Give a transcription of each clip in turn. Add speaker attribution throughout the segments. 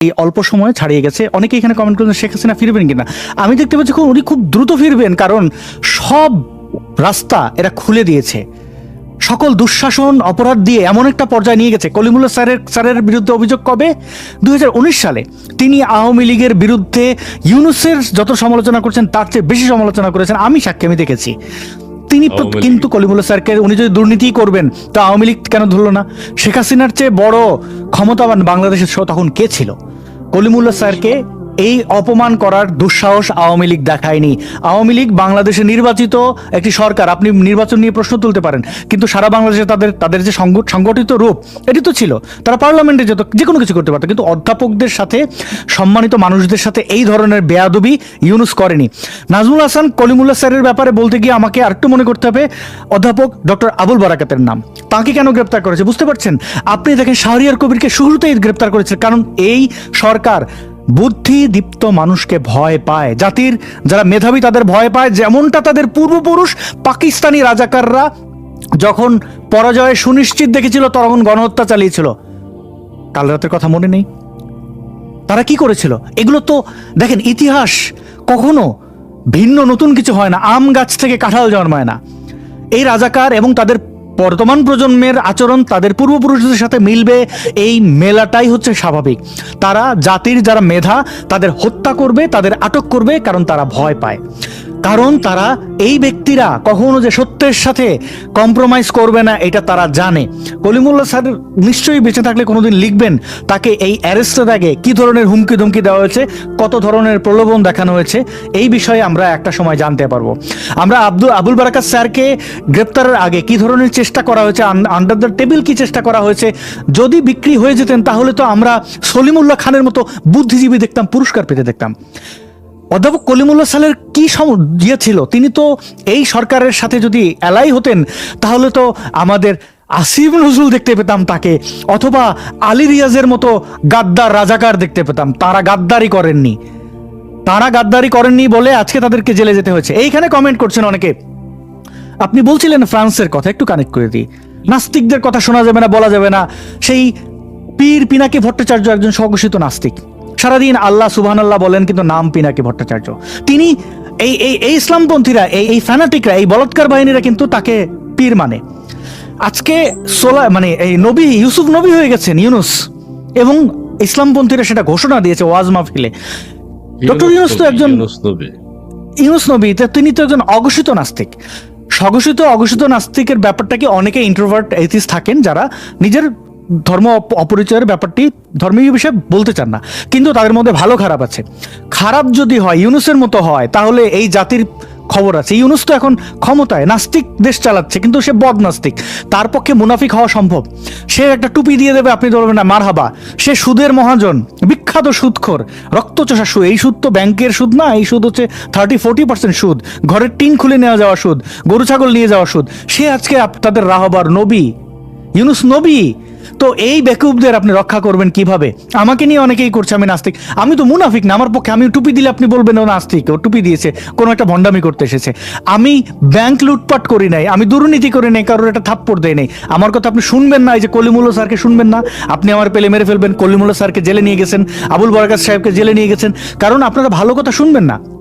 Speaker 1: এই অল্প সময়ে ছাড়িয়ে গেছে। অনেকে এখানে কমেন্ট করেছেন শেখ হাসিনা ফিরবেন কিনা? আমি দেখতে পাচ্ছি খুব উনি খুব দ্রুত ফিরবেন কারণ সব রাস্তা এরা খুলে দিয়েছে। সকল দুঃশাসন অপরাধ দিয়ে এমন একটা পর্যায়ে নিয়ে গেছে। কলিমুল্লাহ স্যারের স্যারের বিরুদ্ধে অভিযোগ কবে? দুই হাজার উনিশ সালে। তিনি আওয়ামী লীগের বিরুদ্ধে ইউনুসের যত সমালোচনা করছেন তার চেয়ে বেশি সমালোচনা করেছেন আমি সাক্ষী আমি দেখেছি। তিনি। কিন্তু কলিমুল্লাহ স্যারকে উনি যদি দুর্নীতি করবেন তো আওয়ামী লীগ কেন ধরলো না? শেখ হাসিনার চেয়ে বড় ক্ষমতাবান বাংলাদেশের তখন কে ছিল? কলিমুল্লাহ স্যারকে এই অপমান করার দুঃসাহস আওয়ামী লীগ দেখায়নি। আওয়ামী লীগ বাংলাদেশে নির্বাচিত একটি সরকার, আপনি নির্বাচন নিয়ে প্রশ্ন তুলতে পারেন, কিন্তু সারা বাংলাদেশে তাদের তাদের যে সংগ- সংগঠিত রূপ, এটি তো ছিল। তারা পার্লামেন্টে যেত, যে কোনো কিছু করতে পারতো, কিন্তু অধ্যাপকদের সাথে, সম্মানিত মানুষদের সাথে এই ধরনের বেয়াদবি ইউনুস করেনি। নাজমুল হাসান কলিমুল্লাহ স্যারের ব্যাপারে বলতে গিয়ে আমাকে আরেকটু মনে করতে হবে, অধ্যাপক ডক্টর আবুল বারাকাতের নাম। তাকে কেন গ্রেপ্তার করেছে? বুঝতে পারছেন? আপনি দেখেন শাহরিয়ার কবিরকে শুরুতেই গ্রেপ্তার করেছে, কারণ এই সরকার বুদ্ধিদীপ্ত মানুষকে ভয় পায়। জাতির যারা মেধাবী তাদের ভয় পায়। যেমনটা তাদের পূর্বপুরুষ পাকিস্তানি রাজাকাররা যখন পরাজয় সুনিশ্চিত দেখেছিল, তখন গণহত্যা চালিয়েছিল। কাল রাতের কথা মনে নেই। তারা কি করেছিল? এগুলো তো, দেখেন, ইতিহাস কখনো ভিন্ন, নতুন কিছু হয় না। আম গাছ থেকে কাঁঠাল জন্মায় না। এই রাজাকার এবং তাদের বর্তমান প্রজন্মের আচরণ তাদের পূর্বপুরুষদের সাথে মিলবে, এই মেলাটাই হচ্ছে স্বাভাবিক। তারা জাতির যারা মেধা, তাদের হত্যা করবে, তাদের আটক করবে, কারণ তারা ভয় পায়। কারণ তারা এই ব্যক্তিরা কখনো যে সত্যের সাথে কম্প্রোমাইজ করবে না, এটা তারা জানে। কলিমুল্লাহ স্যার নিশ্চয়ই বেঁচে থাকলে কোনোদিন লিখবেন, তাকে এই অ্যারেস্টের আগে কি ধরনের হুমকি ধুমকি দেওয়া হয়েছে, কত ধরনের প্রলোভন দেখানো হয়েছে, এই বিষয়ে আমরা একটা সময় জানতে পারব। আমরা আব্দুল আবুল বারাকাত স্যারকে গ্রেপ্তারের আগে কি ধরনের চেষ্টা করা হয়েছে আন্ডার দ্য টেবিল কি চেষ্টা করা হয়েছে, যদি বিক্রি হয়ে যেতেন তাহলে তো আমরা সলিমুল্লাহ খানের মতো বুদ্ধিজীবী দেখতাম, পুরস্কার পেতে দেখতাম। অধ্যাপক কলিমুল্লাহ সালের কি ইয়ে ছিল? তিনি তো এই সরকারের সাথে যদি এলাই হতেন, তাহলে তো আমাদের আসিফ নজরুল দেখতে পেতাম তাকে, অথবা আলী রিয়াজের মতো গাদ্দার রাজাকার দেখতে পেতাম। তারা গাদ্দারি করেননি। তারা গাদ্দারি করেননি বলে আজকে তাদেরকে জেলে যেতে হয়েছে। এইখানে কমেন্ট করছেন অনেকে। আপনি বলছিলেন ফ্রান্সের কথা, একটু কানেক্ট করে দিই। নাস্তিকদের কথা শোনা যাবে না, বলা যাবে না। সেই পীর পিনাকি ভট্টাচার্য একজন স্বঘোষিত নাস্তিক। সারাদিন আল্লাহ সুবহান আল্লাহ বলেন কিন্তু নাম পিনাকি ভট্টাচার্য। তিনি এই এই এই ইসলামপন্থীরা এই এই ফ্যানাটিকরা এই বলৎকার বাহিনীরা কিন্তু তাকে পীর মানে। আজকে সোলা মানে এই নবী ইউসুফ নবী হয়ে গেছেন ইউনুস। এবং ইসলামপন্থীরা সেটা ঘোষণা দিয়েছে ওয়াজ মাহফিলে। ডক্টর ইউনুস তো একজন
Speaker 2: ইউনুস নবী।
Speaker 1: তিনি তো একজন অঘোষিত নাস্তিক। স্বঘোষিত অঘোষিত নাস্তিকের ব্যাপারটা কি অনেকে ইন্ট্রোভার্ট এথিস থাকেন যারা নিজের ধর্ম অপ- অপরিচয়ের ব্যাপারটি ধর্মীয় বিষয়ে বলতে চান না। কিন্তু তাদের মধ্যে ভালো খারাপ আছে। খারাপ যদি হয়, ইউনুসের মতো হয়, তাহলে এই জাতির খবর আছে। ইউনুস তো এখন ক্ষমতায়, নাস্তিক দেশ চালাচ্ছে, কিন্তু সে বদ নাস্তিক তার পক্ষে মুনাফিক হওয়া সম্ভব। সে একটা টুপি দিয়ে দেবে, আপনি ধরবেন না, মারহাবা। সে সুদের মহাজন, বিখ্যাত সুদখোর, রক্তচোষা সুদ। এই সুদ তো ব্যাংকের সুদ না, এই সুদ হচ্ছে থার্টি ফোর্টি পার্সেন্ট সুদ। ঘরের টিন খুলে নেওয়া যাওয়া সুদ, গরু, ছাগল নিয়ে যাওয়া সুদ। সে আজকে তাদের রাহবার নবী। ইউনুস নবী। তো এই বেকুবদের আপনি রক্ষা করবেন কীভাবে? আমাকে নিয়ে অনেকেই করছে, আমি নাস্তিক। আমি তো মুনাফিক না, আমার পক্ষে আমি টুপি দিলে আপনি বলবেন ও নাস্তিক, ও টুপি দিয়েছে, কোনো একটা ভণ্ডামি করতে এসেছে। আমি ব্যাংক লুটপাট করি নাই, আমি দুর্নীতি করি নাই, কারোর একটা থাপ্পড় দেয় নাই। আমার কথা আপনি শুনবেন না, এই যে কলিমুল্লা স্যারকে শুনবেন না। আপনি আমার পেলে মেরে ফেলবেন, কলিমুল্লা স্যারকে জেলে নিয়ে গেছেন, আবুল বরকাত সাহেবকে জেলে নিয়ে গেছেন। কারণ আপনারা ভালো কথা শুনবেন না।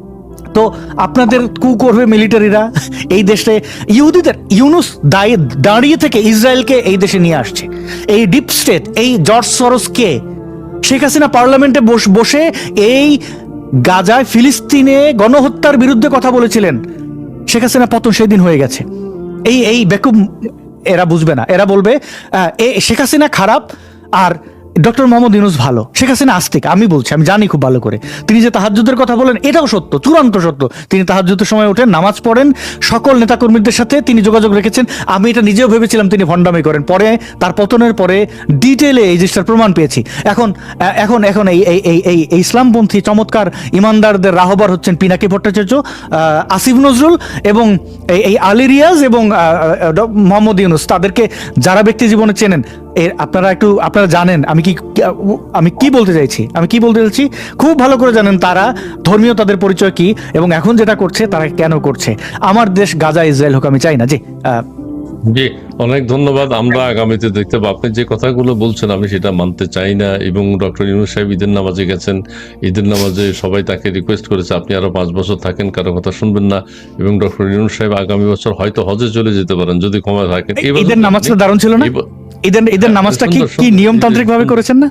Speaker 1: তো আপনাদের কু করবে মিলিটারিরা এই দেশে, ইহুদিদের ইউনুস দাঁড়িয়ে দাঁড়িয়ে থেকে ইসরায়েলকে এই দেশে নিয়ে আসছে। এই ডিপ স্টেট, এই জর্জ সরসকে শেখ হাসিনা পার্লামেন্টে বস- এই গাজায় ফিলিস্তিনে গণহত্যার বিরুদ্ধে কথা বলেছিলেন। শেখ হাসিনা পতন সেদিন হয়ে গেছে। এই এই বেকুব, এরা বুঝবে না। এরা বলবে শেখ হাসিনা খারাপ, আর ডক্টর মোহাম্মদ ইউনুস ভালো, শেখ হাসিনা আস্তিক, আমি বলছি, আমি জানি খুব ভালো করে। তিনি যে তাহাজ্জুদের কথা বলেন, এটাও সত্য, চূড়ান্ত সত্য। তিনি তাহাজ্জুদের সময় ওঠেন নামাজ পড়েন, সকল নেতাকর্মীদের সাথে তিনি যোগাযোগ রেখেছেন। আমি এটা নিজেও ভেবেছিলাম তিনি ভণ্ডামি করেন। পরে, তার পতনের পরে ডিটেলে এই জিনিসটার প্রমাণ পেয়েছি। এখন এখন এখন এই এই এই এই ইসলামপন্থী চমৎকার ইমানদারদের রাহবার হচ্ছেন পিনাকি ভট্টাচার্য আসিফ নজরুল এবং এই আলী রিয়াজ এবং মোহাম্মদ ইউনুস। তাদেরকে যারা ব্যক্তি জীবনে চেনেন এর আপনারা একটু, আপনারা জানেন, আমি কি আমি কি বলতে চাইছি? আমি কি বলতে চাইছি? খুব ভালো করে জানেন তারা, ধর্মীয় তাদের পরিচয় কি, এবং এখন যেটা করছে, তারা কেন করছে? আমার দেশ গাজা, ইসরায়েল হোক, আমি চাই না। যে
Speaker 2: জি অনেক ধন্যবাদ। আমরা আগামীতে দেখতে পাবো। আপনি যে কথাগুলো বলছেন আমি সেটা মানতে চাই না। এবং ডক্টর ইউনুস সাহেব ঈদের নামাজে গেছেন। ঈদের নামাজে সবাই তাকে রিকোয়েস্ট করেছে আপনি আরও পাঁচ বছর থাকেন কারও কথা শুনবেন না। এবং ডক্টর ইউনুস সাহেব আগামী বছর হয়তো হজে চলে যেতে পারেন যদি ক্ষমা থাকেন
Speaker 1: ঈদের নামাজটা দারুণ ছিল না? ঈদের ঈদের নামাজটা কি কি নিয়মতান্ত্রিক ভাবে করেছেন না?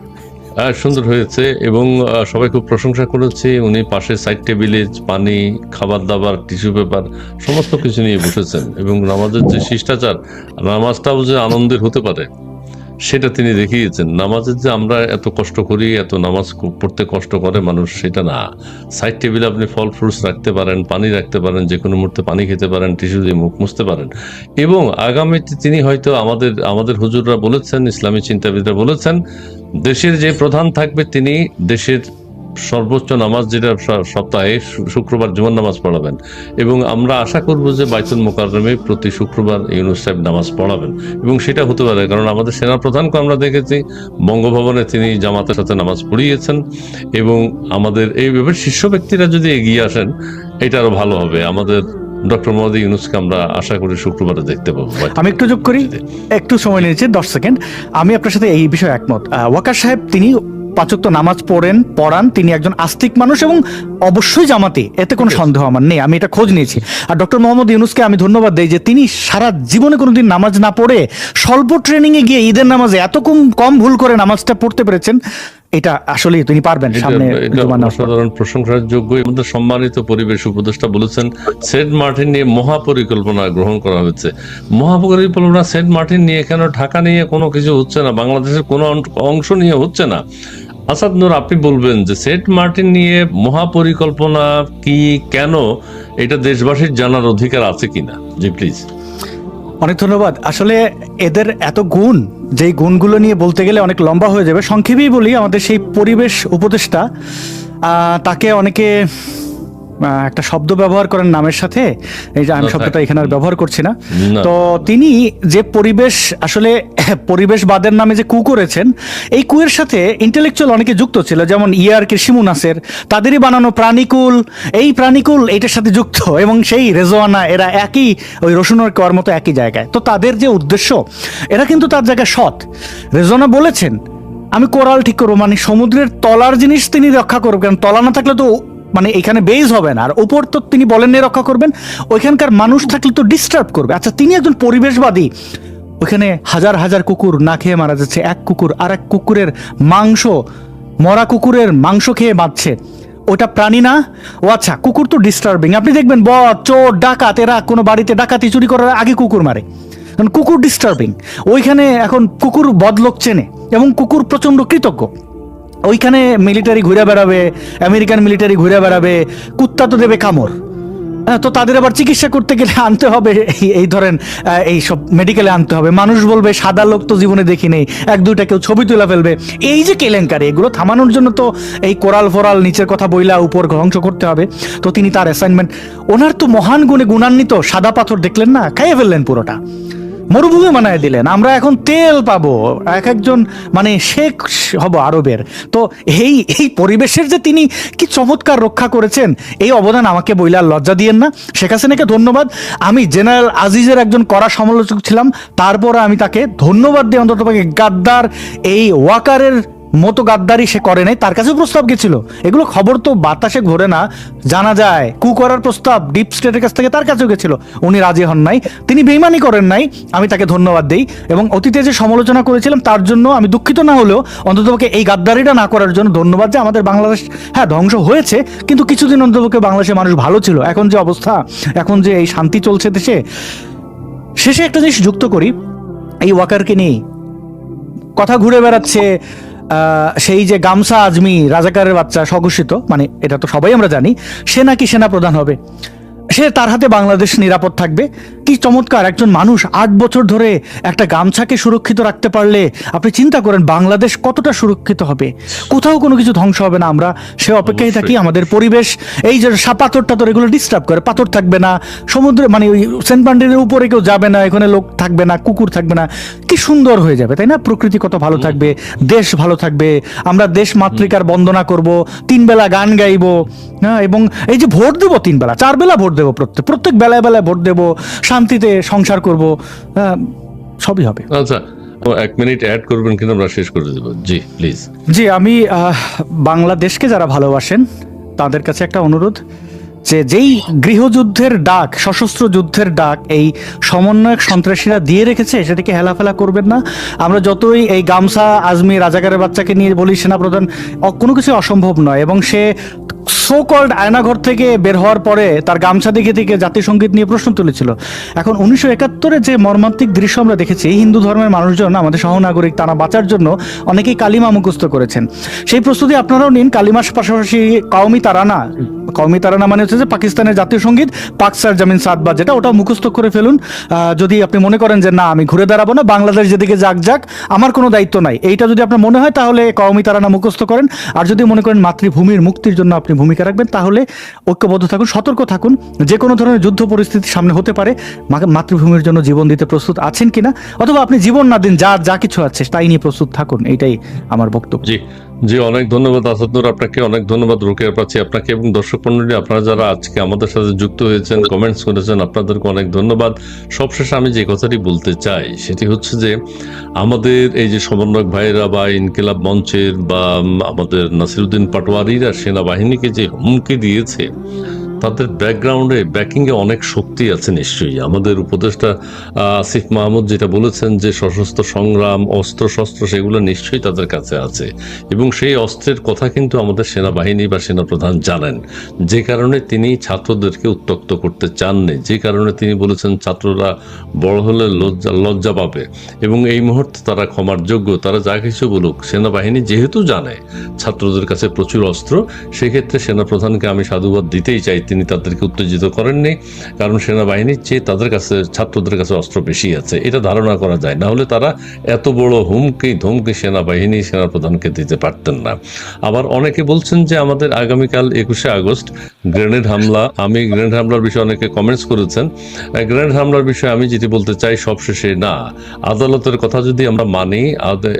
Speaker 2: সুন্দর হয়েছে এবং সবাই খুব প্রশংসা করেছে। উনি পাশে সাইড টেবিলে পানি, খাবার দাবার টিস্যু পেপার সমস্ত কিছু নিয়ে বসেছেন এবং নামাজের যে শিষ্টাচার, নামাজটাও যে আনন্দের হতে পারে। সেটা তিনি দেখিয়েছেন। নামাজের যে আমরা এত কষ্ট করি, এত নামাজ পড়তে কষ্ট করে মানুষ, সেটা না। সাইড টেবিলে আপনি ফল ফ্রুটস রাখতে পারেন, পানি রাখতে পারেন যে কোনো মুহূর্তে পানি খেতে পারেন, টিস্যু দিয়ে মুখ মুছতে পারেন। এবং আগামীতে তিনি হয়তো আমাদের আমাদের হুজুররা বলেছেন, ইসলামী চিন্তাবিদরা বলেছেন, দেশের যে প্রধান থাকবে তিনি দেশের সর্বোচ্চ নামাজ যেটা সপ্তাহে শুক্রবার জুমার নামাজ পড়াবেন। এবং আমরা আশা করব যে বাইতুল মোকাররমে প্রতি শুক্রবার ইউনুস সাহেব নামাজ পড়াবেন। এবং সেটা হতে পারে কারণ আমাদের সেনা প্রধানকে আমরা দেখেছি বঙ্গভবনে তিনি জামাতের সাথে নামাজ পড়িয়েছেন এবং আমাদের এই ব্যাপারে শীর্ষ ব্যক্তিরা যদি এগিয়ে আসেন এটা আরও ভালো হবে। আমাদের ডক্টর মোহাম্মদ ইউনুসকে আমরা আশা করি শুক্রবারে দেখতে পাবো।
Speaker 1: আমি একটু যোগ করি একটু সময় নিয়েছি দশ সেকেন্ড। আমি আপনার সাথে এই বিষয়ে একমত। ওয়াকার সাহেব তিনি পাচক তো নামাজ পড়েন পড়ান। তিনি একজন আস্তিক মানুষ এবং অবশ্যই জামাতি এতে কোনো সন্দেহ আমার নেই। আমি এটা খোঁজ নিয়েছি। আর ডক্টর মোহাম্মদ ইউনুসকে আমি ধন্যবাদ দেই যে তিনি সারা জীবনে কোনোদিন নামাজ না পড়ে স্বল্প ট্রেনিং এ গিয়ে ঈদের নামাজে এত কম কম ভুল করে নামাজটা পড়তে পেরেছেন এটা আসলেই তিনি পারবেন সামনে।
Speaker 2: অসাধারণ প্রশংসার যোগ্য আমাদের সম্মানিত পরিবেশ উপদেষ্টা বলেছেন সেন্ট মার্টিন নিয়ে মহাপরিকল্পনা গ্রহণ করা হয়েছে। মহাপরিকল্পনা সেন্ট মার্টিন নিয়ে কেন ঢাকা নিয়ে কোনো কিছু হচ্ছে না? বাংলাদেশের কোনো অংশ নিয়ে হচ্ছে না? আসাদ নূর, আপনি বলবেন যে সেন্ট মার্টিন নিয়ে মহাপরিকল্পনা কি কেন? এটা দেশবাসীর জানার অধিকার আছে কিনা? জি প্লিজ
Speaker 1: অনেক ধন্যবাদ। আসলে এদের এত গুণ, যেই গুণগুলো নিয়ে বলতে গেলে অনেক লম্বা হয়ে যাবে, সংক্ষেপেই বলি আমাদের সেই পরিবেশ উপদেষ্টা তাকে অনেকে একটা শব্দ ব্যবহার করেন নামের সাথে। এই যে আমি শব্দটা এখানে আর ব্যবহার করছি না। তো তিনি যে পরিবেশ আসলে পরিবেশবাদের নামে যে কু করেছেন এই কুয়ের সাথে ইন্টেলেকচুয়াল অনেকে যুক্ত ছিল যেমন ইয়ার কৃষিমু নাসের তাদেরই বানানো প্রাণীকুল এই প্রাণীকুল এইটার সাথে যুক্ত এবং সেই রেজোয়ানা এরা একই ওই রসুনের কোয়ার মতো একই জায়গায়। তো তাদের যে উদ্দেশ্য এরা কিন্তু তার জায়গায় সৎ। রেজোনা বলেছেন আমি কোরাল ঠিক করব মানে সমুদ্রের তলার জিনিস তিনি রক্ষা করবেন তলা না থাকলে তো মানে এখানে বেজ হবে না। আর উপর তো তিনি বলেন রক্ষা করবেন, ওইখানকার মানুষ থাকলে তো ডিস্টার্ব করবে। আচ্ছা তিনি একজন পরিবেশবাদী, ওইখানে হাজার হাজার কুকুর না খেয়ে মারা যাচ্ছে। এক কুকুর আর এক কুকুরের মাংস, মরা কুকুরের মাংস খেয়ে বাঁচছে। ওটা প্রাণী না? ও আচ্ছা কুকুর তো ডিস্টার্বিং আপনি দেখবেন ব চোর, ডাকাত, এরা কোনো বাড়িতে ডাকাতি চুরি করার আগে কুকুর মারে। কারণ কুকুর ডিস্টার্বিং ওইখানে এখন কুকুর বদলোক চেনে এবং কুকুর প্রচণ্ড কৃতজ্ঞ। ওইখানে মিলিটারি ঘুরে বেড়াবে আমেরিকান মিলিটারি ঘুরে বেড়াবে, কুত্তা তো দেবে কামড়। তো তাদের আবার চিকিৎসা করতে গেলে আনতে হবে, এই- ধরেন এই সব মেডিকেলে আনতে হবে। মানুষ বলবে, সাদা লোক তো জীবনে দেখি নেই, এক দুইটা কেউ ছবি তুলে ফেলবে। এই যে কেলেঙ্কারি, এগুলো থামানোর জন্য তো এই কোরাল ফোরাল, নিচের কথা বইলা, উপর ধ্বংস করতে হবে। তো তিনি তার অ্যাসাইনমেন্ট ওনার তো মহান গুণে গুণান্বিত, সাদা পাথর দেখলেন না, খাইয়ে ফেললেন পুরোটা। মরুভূমি বানায় দিলেন। আমরা এখন তেল পাবো। এক একজন মানে শেখ হব আরবের। তো এই এই পরিবেশের যে তিনি কি চমৎকার রক্ষা করেছেন, এই অবদান আমাকে বইলার লজ্জা দিয়েন না। শেখ হাসিনাকে ধন্যবাদ। আমি জেনারেল আজিজের একজন কড়া সমালোচক ছিলাম। তারপরে আমি তাকে ধন্যবাদ দিয়ে অন্তত গাদ্দার এই ওয়াকারের মতো গাদ্দারি সে করে নাই, তার কাছেও প্রস্তাব গেছিল। এগুলো খবর তো বাতাসে ঘোরে না। জানা যায়, কু করার প্রস্তাব ডিপ স্টেটের কাছ থেকে তার কাছেও গেছিল। উনি রাজি হন নাই, তিনি বেইমানি করেন নাই, আমি তাকে ধন্যবাদ দেই এবং অতীতে যে সমালোচনা করেছিলাম তার জন্য আমি দুঃখিত না হলেও অন্ততপক্ষে এই গাদ্দারিটা না করার জন্য ধন্যবাদ যে আমাদের বাংলাদেশ হ্যাঁ ধ্বংস হয়েছে, কিন্তু কিছুদিন অন্ততপক্ষে বাংলাদেশের মানুষ ভালো ছিল। এখন যে অবস্থা, এখন যে এই শান্তি চলছে দেশে, শেষে একটা জিনিস যুক্ত করি। এই ওয়াকারকে নিয়ে কথা ঘুরে বেড়াচ্ছে সেই যে গামসা আজমি রাজাকারের বাচ্চা, স্বঘোষিত মানে এটা তো সবাই আমরা জানি সে নাকি সেনা প্রধান হবে। সে তার হাতে বাংলাদেশ নিরাপদ থাকবে। কি চমৎকার একজন মানুষ আট বছর ধরে একটা গামছাকে সুরক্ষিত রাখতে পারলে আপনি চিন্তা করেন বাংলাদেশ কতটা সুরক্ষিত হবে? কোথাও কোনো কিছু ধ্বংস হবে না আমরা সে অপেক্ষায় থাকি আমাদের পরিবেশ। এই যে সা- পাথর টাথর এগুলো ডিস্টার্ব করে পাথর থাকবে না সমুদ্রে মানে ওই সেন্ট পান্ডের উপরে কেউ যাবে না এখানে লোক থাকবে না কুকুর থাকবে না কি সুন্দর হয়ে যাবে তাই না? প্রকৃতি কত ভালো থাকবে দেশ ভালো থাকবে আমরা দেশ মাতৃকার বন্দনা করব তিন বেলা গান গাইব হ্যাঁ এবং এই যে ভোট দেবো তিন বেলা চার বেলা ভোট দেবো প্রত্যেক প্রত্যেক বেলায় বেলায় ভোট দেবো শান্তিতে সংসার করব সবই হবে।
Speaker 2: আচ্ছা এক মিনিট অ্যাড করবেন কিনা আমরা শেষ করে দেবো। জি প্লিজ
Speaker 1: জি আমি বাংলাদেশকে যারা ভালোবাসেন তাদের কাছে একটা অনুরোধ যে যেই গৃহযুদ্ধের ডাক সশস্ত্র যুদ্ধের ডাক এই সমন্বয়ক সন্ত্রাসীরা দিয়ে রেখেছে সেটাকে হেলাফেলা করবেন না। আমরা যতই এই গামছা আজমি রাজাকারের বাচ্চাকে নিয়ে বলি সেনাপ্রধান কোনো কিছু অসম্ভব নয়। এবং সে সো কল্ড আয়নাঘর থেকে বের হওয়ার পরে তার গামছা দেখে থেকে জাতীয় সংগীত নিয়ে প্রশ্ন তুলেছিল। এখন উনিশশো একাত্তরে যে মর্মান্তিক দৃশ্য আমরা দেখেছি হিন্দু ধর্মের মানুষজন, আমাদের সহনাগরিক, তারা বাঁচার জন্য অনেকেই কালিমা মুখস্থ করেছেন। সেই প্রস্তুতি আপনারাও নিন, কালিমার পাশাপাশি কওমি তারানা। কওমি তারানা মানে হচ্ছে যে পাকিস্তানের জাতীয় সংগীত, পাক সার জামিন সাতবা যেটা, ওটা মুখস্থ করে ফেলুন। যদি আপনি মনে করেন যে না, আমি ঘুরে দাঁড়াবো না, বাংলাদেশ যেদিকে যাক যাক, আমার কোনো দায়িত্ব নাই। এইটা যদি আপনার মনে হয়, তাহলে কওমি তারানা মুখস্থ করেন। আর যদি মনে করেন মাতৃভূমির মুক্তির জন্য আপনি ভূমিকা রাখবেন, তাহলে ঐক্যবদ্ধ থাকুন, সতর্ক থাকুন। যে কোনো ধরনের যুদ্ধ পরিস্থিতি সামনে হতে পারে মাতৃভূমির জন্য জীবন দিতে প্রস্তুত আছেন কিনা, অথবা আপনি জীবন না দিন যা যা কিছু আছে, তাই নিয়ে প্রস্তুত থাকুন এটাই আমার বক্তব্য।
Speaker 2: জি, অনেক ধন্যবাদ আসাদুর। আপনাকে অনেক ধন্যবাদ, রোকেয়া পাচ্ছি আপনাকে এবং দর্শক মন্ডলী, আপনারা যারা আজকে আমাদের সাথে যুক্ত হয়েছেন কমেন্টস করেছেন, আপনাদেরকে অনেক ধন্যবাদ। সবশেষে আমি যে কথাটি বলতে চাই, সেটি হচ্ছে যে, আমাদের এই যে সমন্বয়ক ভাইরা বা ইনকিলাব মঞ্চের বা আমাদের নাসিরুদ্দিন পাটোয়ারিরা সেনাবাহিনীকে যে হুমকি দিয়েছে তাদের ব্যাকগ্রাউন্ডে ব্যাকিংয়ে অনেক শক্তি আছে নিশ্চয়ই। আমাদের উপদেষ্টা আসিফ মাহমুদ যেটা বলেছেন যে সশস্ত্র সংগ্রাম অস্ত্র শস্ত্র সেগুলো নিশ্চয়ই তাদের কাছে আছে। এবং সেই অস্ত্রের কথা কিন্তু আমাদের সেনাবাহিনী বা সেনাপ্রধান জানেন। যে কারণে তিনি ছাত্রদেরকে উত্তক্ত করতে চাননি। যে কারণে তিনি বলেছেন ছাত্ররা বড় হলে লজ্জা লজ্জা পাবে। এবং এই মুহূর্তে তারা ক্ষমার যোগ্য। তারা যা কিছু বলুক, সেনাবাহিনী যেহেতু জানে ছাত্রদের কাছে প্রচুর অস্ত্র, সেক্ষেত্রে সেনাপ্রধানকে আমি সাধুবাদ দিতেই চাই তিনি তাদেরকে উত্তেজিত করেননি, কারণ সেনাবাহিনীর চেয়ে তাদের কাছে, ছাত্রদের কাছে অস্ত্র বেশি আছে। এটা ধারণা করা যায়। না হলে তারা এত বড় হুমকি, ধমকি সেনাবাহিনী, সেনাপ্রধানকে দিতে পারতেন না। আবার অনেকে বলছেন যে আমাদের আগামীকাল একুশে আগস্ট গ্রেনেড হামলা। আমি গ্রেনেড হামলার বিষয়ে অনেকে কমেন্টস করেছেন। গ্রেনেড হামলার বিষয়ে আমি যেটি বলতে চাই, সবশেষে না। আদালতের কথা যদি আমরা মানি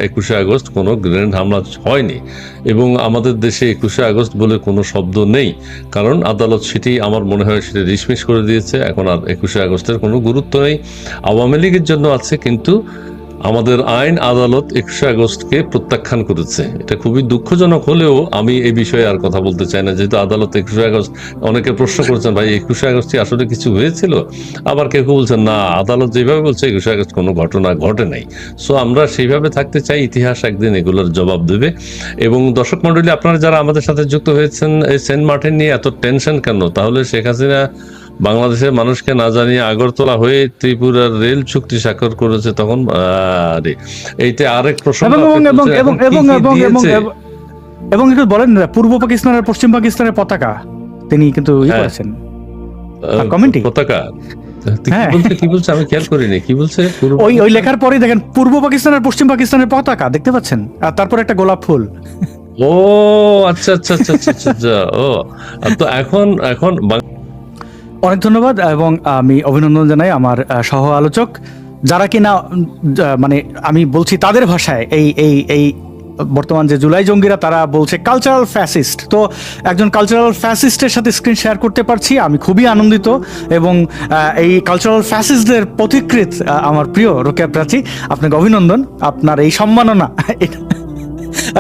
Speaker 2: একুশে আগস্ট কোনো গ্রেনেড হামলা হয়নি। এবং আমাদের দেশে একুশে আগস্ট বলে কোনো শব্দ নেই। কারণ আদালত সেটি আমার মনে হয় সেটি রিসমিস করে দিয়েছে। এখন আর একুশে আগস্টের কোনো গুরুত্ব নেই। আওয়ামী লীগের জন্য আছে, কিন্তু আমাদের আইন আদালত একুশে আগস্টকে প্রত্যাখ্যান করেছে। এটা খুবই দুঃখজনক হলেও আমি এই বিষয়ে আর কথা বলতে চাই না। যেহেতু আদালত একুশে আগস্ট, অনেকে প্রশ্ন করেছেন, ভাই, একুশে আগস্টে আসলে কিছু হয়েছিল? আবার কেউ কেউ বলছেন, না, আদালত যেভাবে বলছে, একুশে আগস্ট কোনো ঘটনা ঘটে নাই। সো আমরা সেইভাবে থাকতে চাই, ইতিহাস একদিন এগুলোর জবাব দেবে। এবং দর্শক মন্ডলী আপনারা যারা আমাদের সাথে যুক্ত হয়েছেন, এই সেন্ট মার্টিন নিয়ে এত টেনশন কেন? তাহলে শেখ হাসিনা বাংলাদেশের মানুষকে না জানিয়ে আগরতলা হয়ে ত্রিপুরার রেল চুক্তি স্বাক্ষর করেছে তখন আরে এইটা আরেক প্রসঙ্গ
Speaker 1: এবং একটু বলেন পূর্ব পাকিস্তান আর পশ্চিম পাকিস্তানের পতাকা তিনি কিন্তু
Speaker 2: ইয়ে
Speaker 1: করেছেন। কমেন্টিং
Speaker 2: পতাকা?
Speaker 1: হ্যাঁ।
Speaker 2: কি বলছে আমি খেয়াল করিনি কি বলছে?
Speaker 1: ওই ওই লেখার পরেই দেখেন পূর্ব পাকিস্তান আর পশ্চিম পাকিস্তানের পতাকা দেখতে পাচ্ছেন? আর তারপর একটা গোলাপ ফুল।
Speaker 2: ও আচ্ছা আচ্ছা আচ্ছা আচ্ছা, আচ্ছা ও তো এখন এখন
Speaker 1: অনেক ধন্যবাদ এবং আমি অভিনন্দন জানাই আমার সহ আলোচক যারা কিনা মানে আমি বলছি তাদের ভাষায়, এই এই এই বর্তমান যে জুলাই জঙ্গিরা, তারা বলছে কালচারাল ফ্যাসিস্ট তো একজন কালচারাল ফ্যাসিস্টের সাথে স্ক্রিন শেয়ার করতে পারছি, আমি খুবই আনন্দিত এবং এই কালচারাল ফ্যাসিস্টদের পথিকৃত আমার প্রিয় রোকেয়া প্রাচী, আপনাকে অভিনন্দন। আপনার এই সম্মাননা, এটা-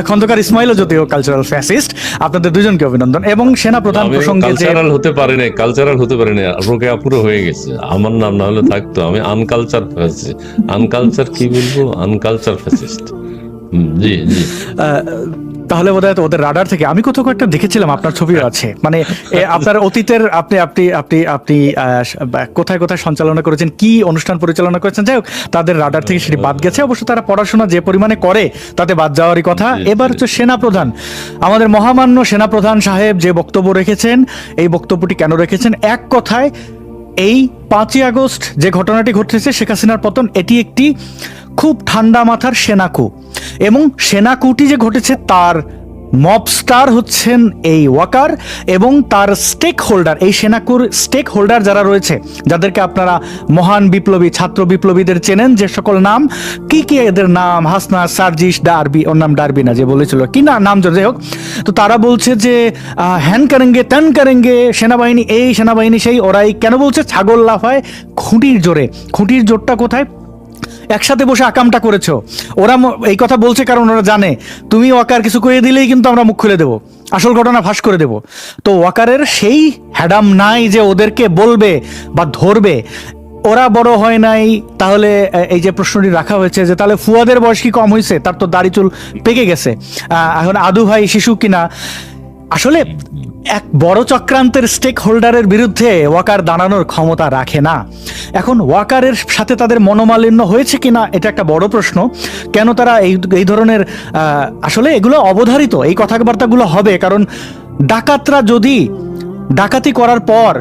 Speaker 1: খন্দকার ইসমাইলও যদিও কালচারাল ফ্যাসিস্ট আপনাদের দুজনকে অভিনন্দন। এবং সেনা প্রধান প্রসঙ্গে যে
Speaker 2: কালচারাল হতে পারে না কালচারাল হতে পারে না রোকে আপুরো হয়ে গেছে। আমার নাম না হলে থাকতো। আমি আনকালচার ফ্যাসিস্ট আনকালচার কি বলব? আনকালচার ফ্যাসিস্ট জি জি।
Speaker 1: তাহলে বোধহয় তো ওদের রাডার থেকে আমি কোথাও একটা দেখেছিলাম আপনার ছবিও আছে। মানে আপনার অতীতের আপনি আপনি আপনি আপনি কোথায় কোথায় সঞ্চালনা করেছেন কি অনুষ্ঠান পরিচালনা করেছেন যাই হোক তাদের রাডার থেকে সেটি বাদ গেছে। অবশ্য তারা পড়াশোনা যে পরিমাণে করে তাতে বাদ যাওয়ারই কথা। এবার। হচ্ছে সেনাপ্রধান। আমাদের মহামান্য সেনাপ্রধান সাহেব যে বক্তব্য রেখেছেন এই বক্তব্যটি কেন রেখেছেন? এক কথায় এই পাঁচই আগস্ট যে ঘটনাটি ঘটেছে শেখ হাসিনার পতন এটি একটি খুব ঠান্ডা মাথার সেনাকু এবং সেনাকুটি যে ঘটেছে তার মবস্টার হচ্ছেন এই ওয়াকার এবং তার স্টেক হোল্ডার এই সেনাকুর স্টেক হোল্ডার যারা রয়েছে, যাদেরকে আপনারা মহান বিপ্লবী, ছাত্র বিপ্লবীদের চেনেন, যে সকল নাম, কি কি এদের নাম, হাসনা, সার্জিস, ডারবি, ওর নাম ডারবি না যে বলেছিল, কি না, নাম যাই হোক। তো তারা বলছে যে হ্যান কারেঙ্গে, ত্যান কারেঙ্গে, সেনাবাহিনী এই, সেনাবাহিনী সেই, ওরাই কেন বলছে? ছাগল লাফায়, খুঁটির জোরে। খুঁটির জোরটা কোথায়? একসাথে বসে আকামটা করেছ। ওরা এই কথা বলছে কারণ ওরা জানে। তুমি ওয়াকার কিছু কয়ে দিলেই কিন্তু আমরা মুখ খুলে দেবো। আসল ঘটনা ফাঁস করে দেব। তো ওয়াকারের সেই হ্যাডাম নাই যে ওদেরকে বলবে বা ধরবে। ওরা বড় হয় নাই, তাহলে এই যে প্রশ্নটি রাখা হয়েছে যে তাহলে ফুয়াদের বয়স কি কম হয়েছে তার তো দাড়ি চুল পেকে গেছে। এখন আদু ভাই শিশু কিনা? আসলে এক বড় চক্রান্তের স্টেক হোল্ডারের বিরুদ্ধে ওয়াকার দাঁড়ানোর ক্ষমতা রাখে না। এখন ওয়াকারের সাথে তাদের মনোমালিন্য হয়েছে কিনা এটা একটা বড় প্রশ্ন। কেন তারা এই এই ধরনের আসলে এগুলো অবধারিত এই কথাবার্তাগুলো হবে। কারণ ডাকাতরা যদি ডাকাতি করার পর